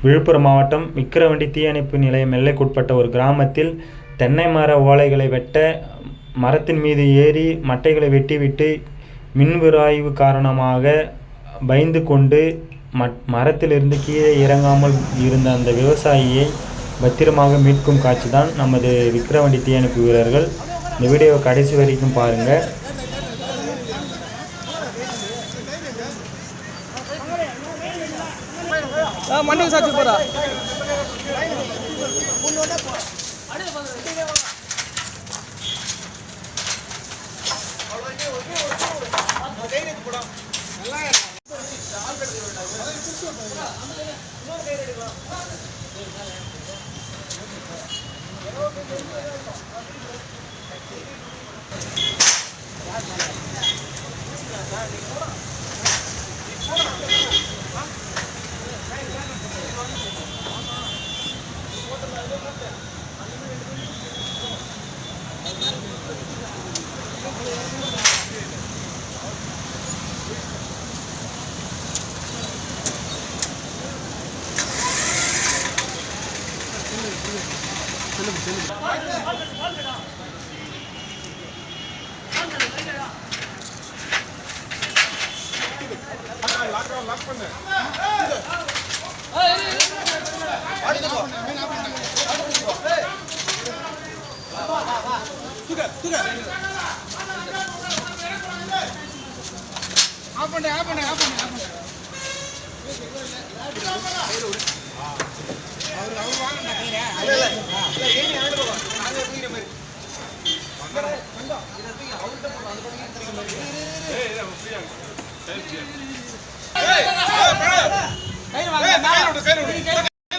விழுப்புரம் மாவட்டம் விக்கிரவண்டி தீயணைப்பு நிலையம் எல்லைக்குட்பட்ட ஒரு கிராமத்தில் தென்னை மர ஓலைகளை வெட்ட மரத்தின் மீது ஏறி மட்டைகளை வெட்டிவிட்டு மின்விராய்வு காரணமாக பயந்து கொண்டு மட் மரத்திலிருந்து கீழே இறங்காமல் இருந்த அந்த விவசாயியை பத்திரமாக மீட்கும் காட்சி தான் நமது விக்கிரவண்டி தீயணைப்பு வீரர்கள் இந்த வீடியோவை கடைசி வரைக்கும் பாருங்கள் மண்ணுக்கு சாட்சி போறா Thank you. செல்லுங்க செல்லுங்க. லாக் பண்ணு ஆஃப் பண்ணு.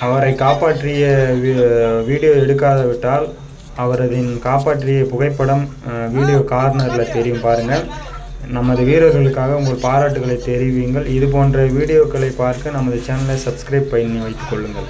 அவரை காப்பாற்றிய வீடியோ எடுக்காதவிட்டால் அவரதின் காப்பாற்றிய புகைப்படம் வீடியோ கார்னரில் தெரியும் பாருங்கள். நமது வீரர்களுக்காக உங்கள் பாராட்டுகளை தெரிவிங்கள் இது போன்ற வீடியோக்களை பார்க்க நமது சேனலை சப்ஸ்கிரைப் பண்ணி வைத்துக் கொள்ளுங்கள்.